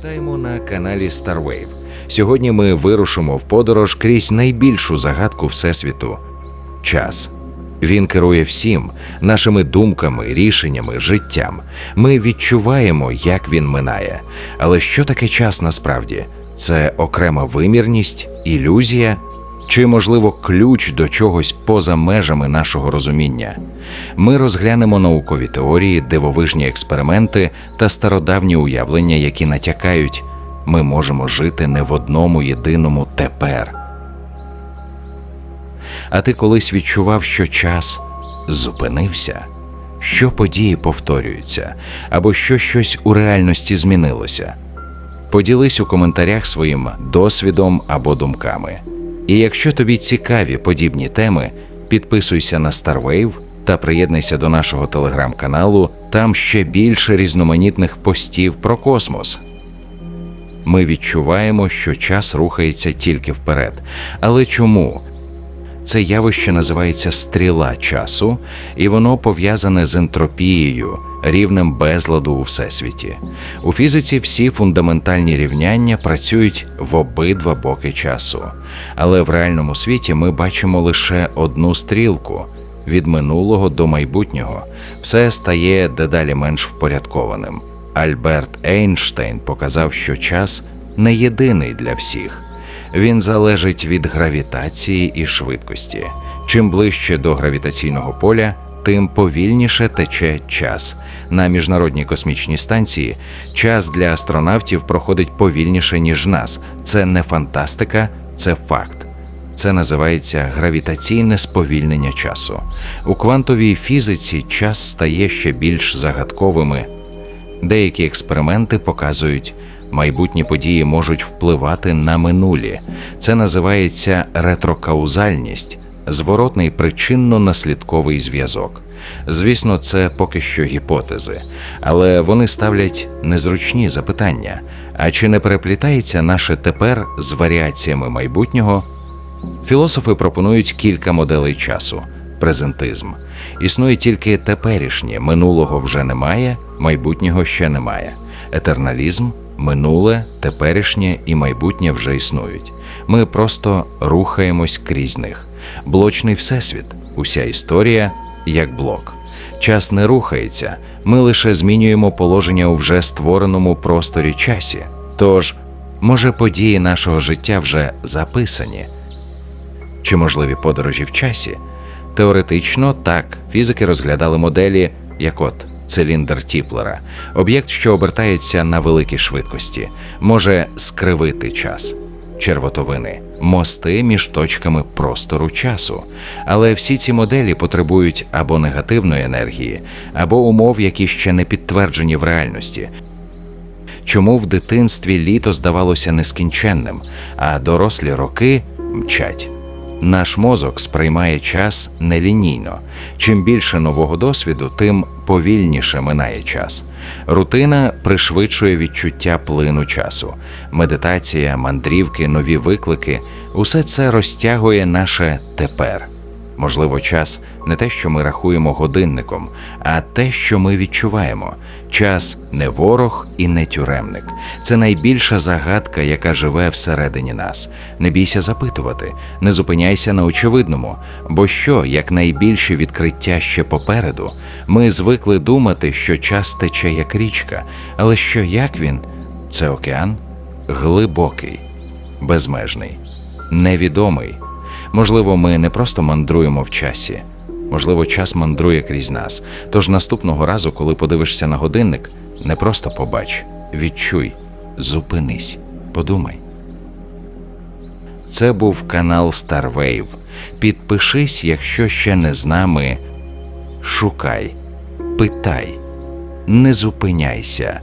Вітаємо на каналі Starwave. Сьогодні ми вирушимо в подорож крізь найбільшу загадку Всесвіту час. Він керує всім нашими думками, рішеннями, життям. Ми відчуваємо, як він минає. Але що таке час насправді? Це окрема вимірність, ілюзія чи, можливо, ключ до чогось поза межами нашого розуміння? Ми розглянемо наукові теорії, дивовижні експерименти та стародавні уявлення, які натякають, ми можемо жити не в одному єдиному тепер. А ти колись відчував, що час зупинився, що події повторюються, або що щось у реальності змінилося. Поділись у коментарях своїм досвідом або думками. І якщо тобі цікаві подібні теми, підписуйся на Starwave та приєднайся до нашого телеграм-каналу. Там ще більше різноманітних постів про космос. Ми відчуваємо, що час рухається тільки вперед. Але чому? Це явище називається стріла часу, і воно пов'язане з ентропією, рівнем безладу у всесвіті. У фізиці всі фундаментальні рівняння працюють в обидва боки часу. Але в реальному світі ми бачимо лише одну стрілку від минулого до майбутнього. Все стає дедалі менш впорядкованим. Альберт Ейнштейн показав, що час не єдиний для всіх. Він залежить від гравітації і швидкості. Чим ближче до гравітаційного поля, тим повільніше тече час. На міжнародній космічній станції час для астронавтів проходить повільніше, ніж нас. Це не фантастика, це факт. Це називається гравітаційне сповільнення часу. У квантовій фізиці час стає ще більш загадковими. Деякі експерименти показують, майбутні події можуть впливати на минулі. Це називається ретрокаузальність, зворотний причинно-наслідковий зв'язок. Звісно, це поки що гіпотези, але вони ставлять незручні запитання: а чи не переплітається наше тепер з варіаціями майбутнього? Філософи пропонують кілька моделей часу. Презентизм існує тільки теперішнє, минулого вже немає, майбутнього ще немає. Етерналізм, минуле, теперішнє і майбутнє вже існують. Ми просто рухаємось крізь них. Блочний всесвіт, уся історія як блок. Час не рухається, ми лише змінюємо положення у вже створеному просторі часі. Тож, може, події нашого життя вже записані. Чи можливі подорожі в часі? Теоретично так, фізики розглядали моделі, як от циліндр Тіплера, об'єкт, що обертається на великій швидкості, може скривити час, червотовини, мости між точками простору часу. Але всі ці моделі потребують або негативної енергії, або умов, які ще не підтверджені в реальності. Чому в дитинстві літо здавалося нескінченним, а дорослі роки мчать? Наш мозок сприймає час нелінійно. Чим більше нового досвіду, тим повільніше минає час. Рутина пришвидшує відчуття плину часу. Медитація, мандрівки, нові виклики усе це розтягує наше тепер. Можливо, час не те, що ми рахуємо годинником, а те, що ми відчуваємо. Час не ворог і не тюремник. Це найбільша загадка, яка живе всередині нас. Не бійся запитувати, не зупиняйся на очевидному, бо що, як найбільші відкриття ще попереду, ми звикли думати, що час тече як річка, але що як він? Це океан глибокий, безмежний, невідомий. Можливо, ми не просто мандруємо в часі, можливо, час мандрує крізь нас. Тож наступного разу, коли подивишся на годинник, не просто побач, відчуй, зупинись, подумай. Це був канал Starwave. Підпишись, якщо ще не з нами. Шукай, питай, не зупиняйся.